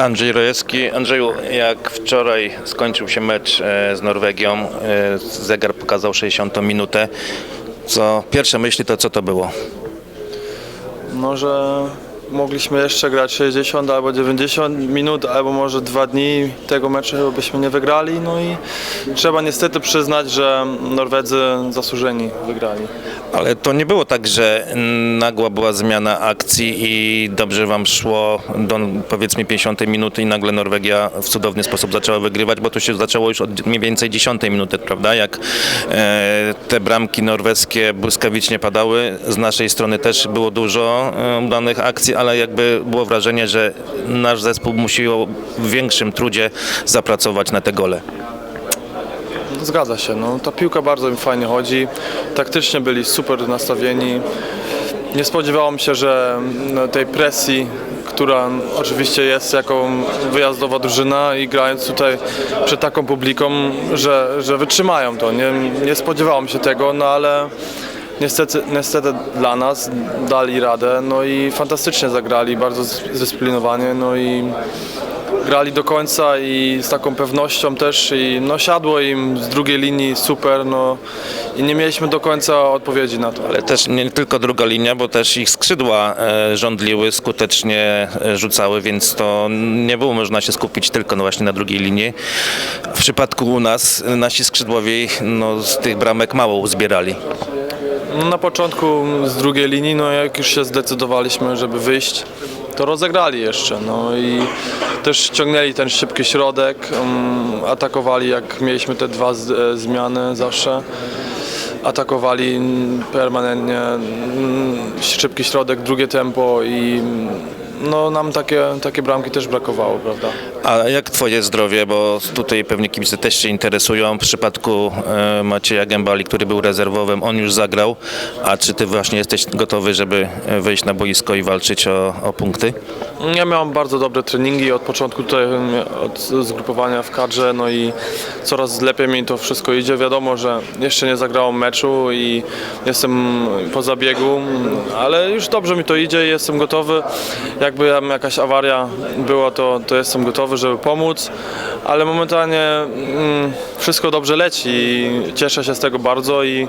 Andrzej Rojewski. Andrzeju, jak wczoraj skończył się mecz e, z Norwegią, e, zegar pokazał 60 minutę. Co pierwsze myśli to co to było? No, że mogliśmy jeszcze grać 60 albo 90 minut, albo może dwa dni tego meczu byśmy nie wygrali. No i trzeba niestety przyznać, że Norwedzy zasłużeni wygrali. Ale to nie było tak, że nagła była zmiana akcji i dobrze wam szło do powiedzmy 50 minuty i nagle Norwegia w cudowny sposób zaczęła wygrywać, bo to się zaczęło już od mniej więcej 10 minuty, prawda? Jak e, te bramki norweskie błyskawicznie padały, z naszej strony też było dużo e, udanych akcji, ale jakby było wrażenie, że nasz zespół musiał w większym trudzie zapracować na te gole. Zgadza się, no, ta piłka bardzo im fajnie chodzi. Taktycznie byli super nastawieni. Nie spodziewałem się, że no, tej presji, która oczywiście jest jako wyjazdowa drużyna i grając tutaj przed taką publiką, że, że wytrzymają to. Nie, nie spodziewałem się tego, no ale niestety, niestety dla nas dali radę, no i fantastycznie zagrali, bardzo zdyscyplinowanie, no i grali do końca i z taką pewnością też i no siadło im z drugiej linii super, no i nie mieliśmy do końca odpowiedzi na to. Ale też nie tylko druga linia, bo też ich skrzydła e, rządliły, skutecznie e, rzucały, więc to nie było można się skupić tylko no właśnie na drugiej linii. W przypadku u nas e, nasi skrzydłowi no, z tych bramek mało uzbierali. Na początku z drugiej linii, no jak już się zdecydowaliśmy, żeby wyjść, to rozegrali jeszcze, no i też ciągnęli ten szybki środek, um, atakowali jak mieliśmy te dwa e, zmiany zawsze. Atakowali mm, permanentnie, mm, szybki środek, drugie tempo i mm, no, nam takie, takie bramki też brakowało, prawda? A jak twoje zdrowie, bo tutaj pewnie kibice też się interesują. W przypadku e, Macieja Gębali, który był rezerwowym, on już zagrał. A czy ty właśnie jesteś gotowy, żeby e, wyjść na boisko i walczyć o, o punkty? Ja miałem bardzo dobre treningi od początku tutaj, od zgrupowania w kadrze, no i coraz lepiej mi to wszystko idzie. Wiadomo, że jeszcze nie zagrałem meczu i jestem po zabiegu, ale już dobrze mi to idzie i jestem gotowy. Jakby jakaś awaria była, to, to jestem gotowy, żeby pomóc, ale momentalnie mm, wszystko dobrze leci i cieszę się z tego bardzo i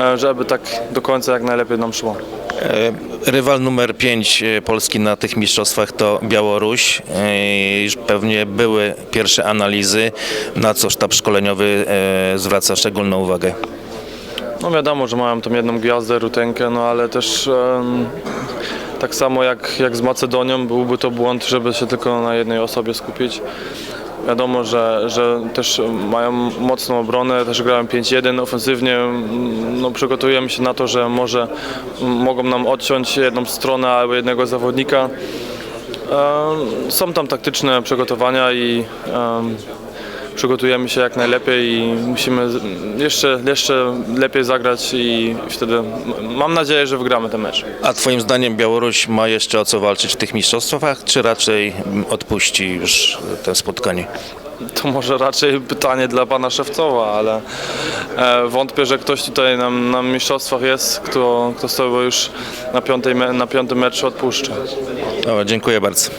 e, żeby tak do końca jak najlepiej nam szło. E, Rywal numer 5 Polski na tych mistrzostwach to Białoruś. E, Już pewnie były pierwsze analizy, na co sztab szkoleniowy e, zwraca szczególną uwagę. No wiadomo, że mają tą jedną gwiazdę, rutenkę, no ale też em, tak samo jak, jak z Macedonią byłby to błąd, żeby się tylko na jednej osobie skupić. Wiadomo, że, że też mają mocną obronę, też grają 5-1 ofensywnie. No, przygotujemy się na to, że może mogą nam odciąć jedną stronę albo jednego zawodnika. Są tam taktyczne przygotowania i przygotujemy się jak najlepiej i musimy jeszcze, jeszcze lepiej zagrać i wtedy mam nadzieję, że wygramy ten mecz. A twoim zdaniem Białoruś ma jeszcze o co walczyć w tych mistrzostwach, czy raczej odpuści już to spotkanie? To może raczej pytanie dla pana Szewcowa, ale e, wątpię, że ktoś tutaj nam na mistrzostwach jest, kto, kto sobie już na, piątej, na piątym meczu odpuszcza. O, dziękuję bardzo.